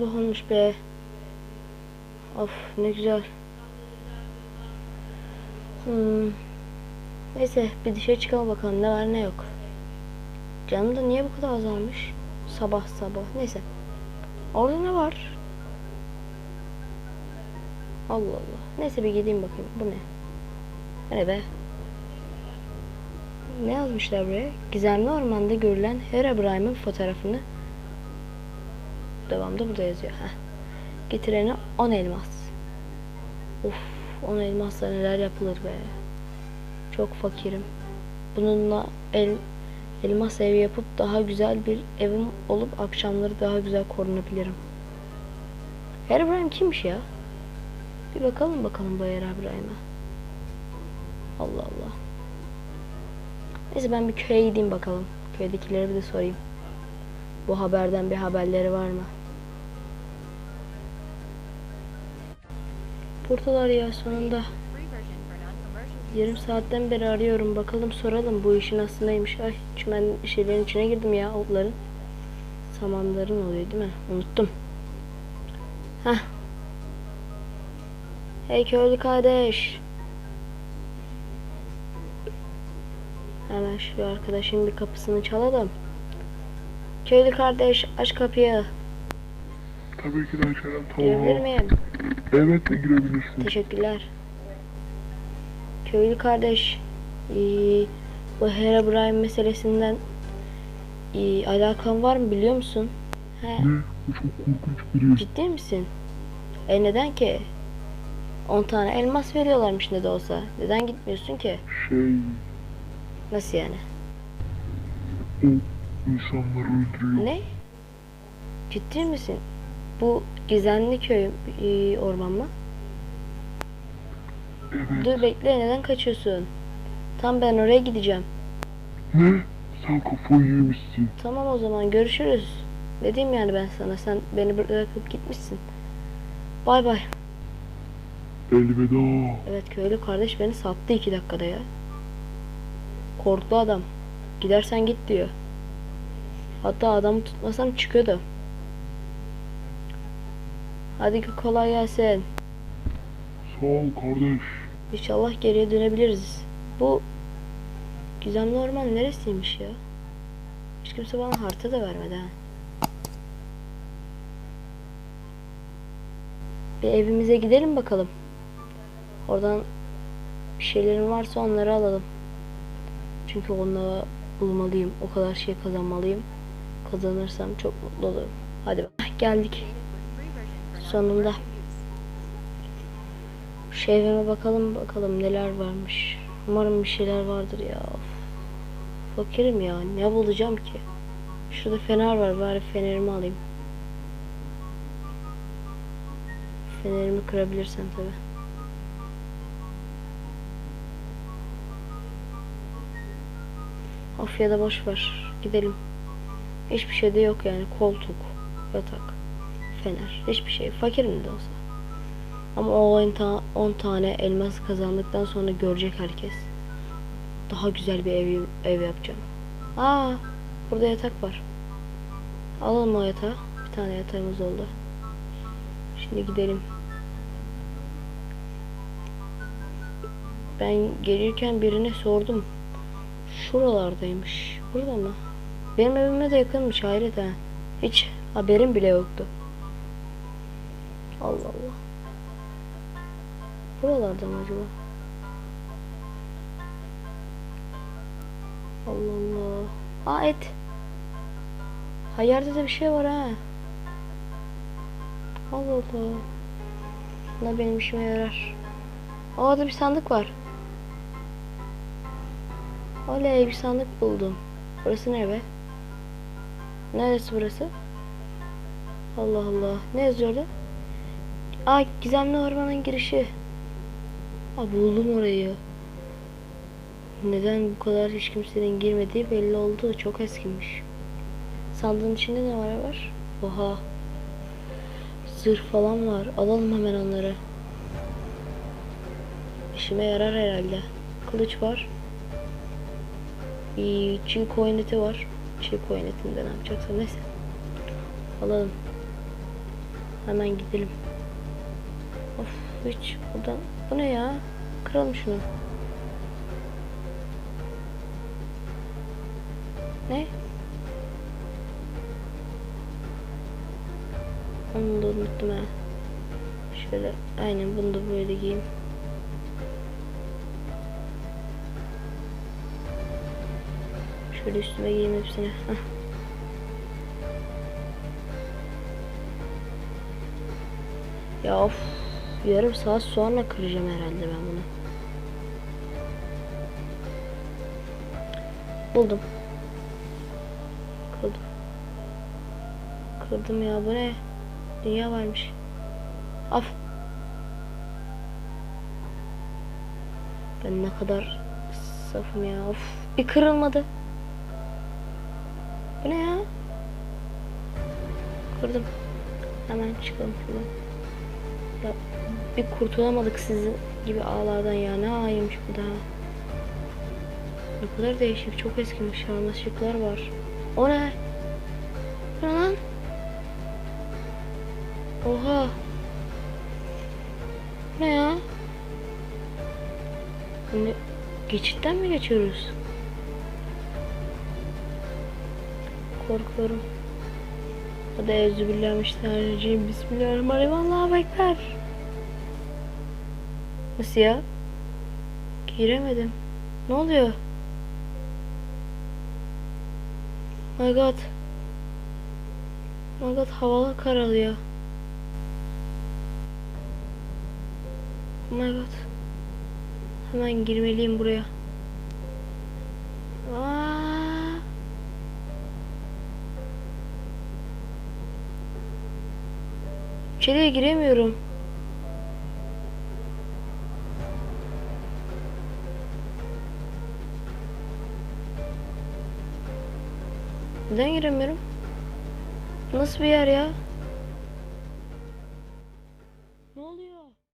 sabah olmuş be. Of ne güzel. Hmm. Neyse bir dışarı çıkalım bakalım ne var ne yok. Canım da niye bu kadar azalmış? Sabah sabah. Neyse. Orada ne var? Allah Allah. Neyse bir gideyim bakayım. Bu ne? Ne be? Ne yazmışlar buraya? Gizemli ormanda görülen Herobrine'in fotoğrafını devamda burada yazıyor. Heh. Getirene 10 elmas. Uf, 10 elmasla neler yapılır be. Çok fakirim. Bununla el elmas ev yapıp daha güzel bir evim olup akşamları daha güzel korunabilirim. Herobrine kimmiş ya? Bir bakalım bakalım bu Herobrine'a. Allah Allah. Neyse ben bir köye gideyim bakalım. Köydekilere bir de sorayım. Bu haberden bir haberleri var mı? Buradalar ya sonunda. Yarım saatten beri arıyorum. Bakalım soralım bu işin aslındaymış. Ay çimen şeylerin içine girdim ya otların. Samanların oluyor değil mi? Unuttum. Heh. Hey köylü kardeş. Hemen şu arkadaşın bir kapısını çalalım. Köylü kardeş aç kapıyı. Tabii ki de açarım. Girebilir miyim? Evet de girebilirsin. Teşekkürler. Köylü kardeş, ee, bu Herobrine meselesinden ee, alakan var mı biliyor musun? He, Ne? Bu çok korkunç biri. ciddi misin? E neden ki? 10 tane elmas veriyorlarmış ne de olsa. Neden gitmiyorsun ki? Şey, Nasıl yani? o insanları öldürüyor. Ne? Ciddi misin? Bu gizemli köy ee, orman mı? Evet. Dur bekle neden kaçıyorsun? Tam ben oraya gideceğim. Ne? Sen kafayı yemişsin. Tamam o zaman görüşürüz. Dedim yani ben sana. Sen beni bırakıp gitmişsin. Bay bay. Elveda. Evet köylü kardeş beni sattı iki dakikada ya. Korktu adam. Gidersen git diyor. Hatta adamı tutmasam çıkıyordu. Hadi kolay gelsin. Sağ ol kardeş. İnşallah geriye dönebiliriz. Bu gizemli orman neresiymiş ya? Hiç kimse bana harita da vermedi ha. Bir evimize gidelim bakalım. Oradan bir şeylerim varsa onları alalım. Çünkü onları bulmalıyım. O kadar şey kazanmalıyım. Kazanırsam çok mutlu olurum. Hadi bak. Geldik. Sonunda. Şu evime bakalım bakalım neler varmış. Umarım bir şeyler vardır ya. Of. Fakirim ya. Ne bulacağım ki? Şurada fener var. Bari fenerimi alayım. Fenerimi kırabilirsem tabi. Of ya da boş ver. Gidelim. Hiçbir şey de yok yani. Koltuk, yatak, fener. Hiçbir şey. Fakirim de olsa. Ama o 10 ta 10 tane elmas kazandıktan sonra görecek herkes. Daha güzel bir ev, ev yapacağım. Aa, burada yatak var. Alalım o yatağı. Bir tane yatağımız oldu. Şimdi gidelim. Ben gelirken birine sordum. Şuralardaymış. Burada mı? Benim evime de yakınmış hayret ha. Hiç haberim bile yoktu. Allah Allah. Buralarda mı acaba? Allah Allah. Aa et. Ha yerde de bir şey var ha. Allah Allah. Ne benim işime yarar. Orada bir sandık var. Oley bir sandık buldum. Burası ne be? Neresi burası? Allah Allah. Ne yazıyor orada? Aa gizemli ormanın girişi. Aa buldum orayı. Neden bu kadar hiç kimsenin girmediği belli oldu. Çok eskimiş. Sandığın içinde ne var var? Oha. Zırh falan var. Alalım hemen onları. İşime yarar herhalde. Kılıç var. Bir çiğ koyun eti var. Çiğ koyun etinde ne yapacaksam neyse. Alalım. Hemen gidelim. Of hiç buradan. Bu ne ya? Kıralım şunu. Ne? Onu da unuttum ha. Şöyle aynen bunu da böyle giyeyim. Şöyle üstüme giyeyim hepsini. Heh. Ya of. Yarım saat sonra kıracağım herhalde ben bunu. Buldum. Kırdım. Kırdım ya bu ne? Dünya varmış. Af. Ben ne kadar safım ya. Of. Bir kırılmadı. Bu ne ya? Kırdım. Hemen çıkalım şuradan. Ya bir kurtulamadık sizin gibi ağlardan ya. Ne ağıymış bu da. Ne kadar değişik. Çok eskimiş. Sarmaşıklar var. O ne? Bu Ne lan? Oha. Ne ya? Ne? Geçitten mi geçiyoruz? Korkuyorum. Hadi euzubillahimineşşeytanirracim. Bismillahirrahmanirrahim. Allahu Ekber. Nasıl ya? Giremedim. Ne oluyor? My god. My god havalar karalıyor. Oh my god. Hemen girmeliyim buraya. Aa! İçeriye giremiyorum. Neden giremiyorum? Nasıl bir yer ya?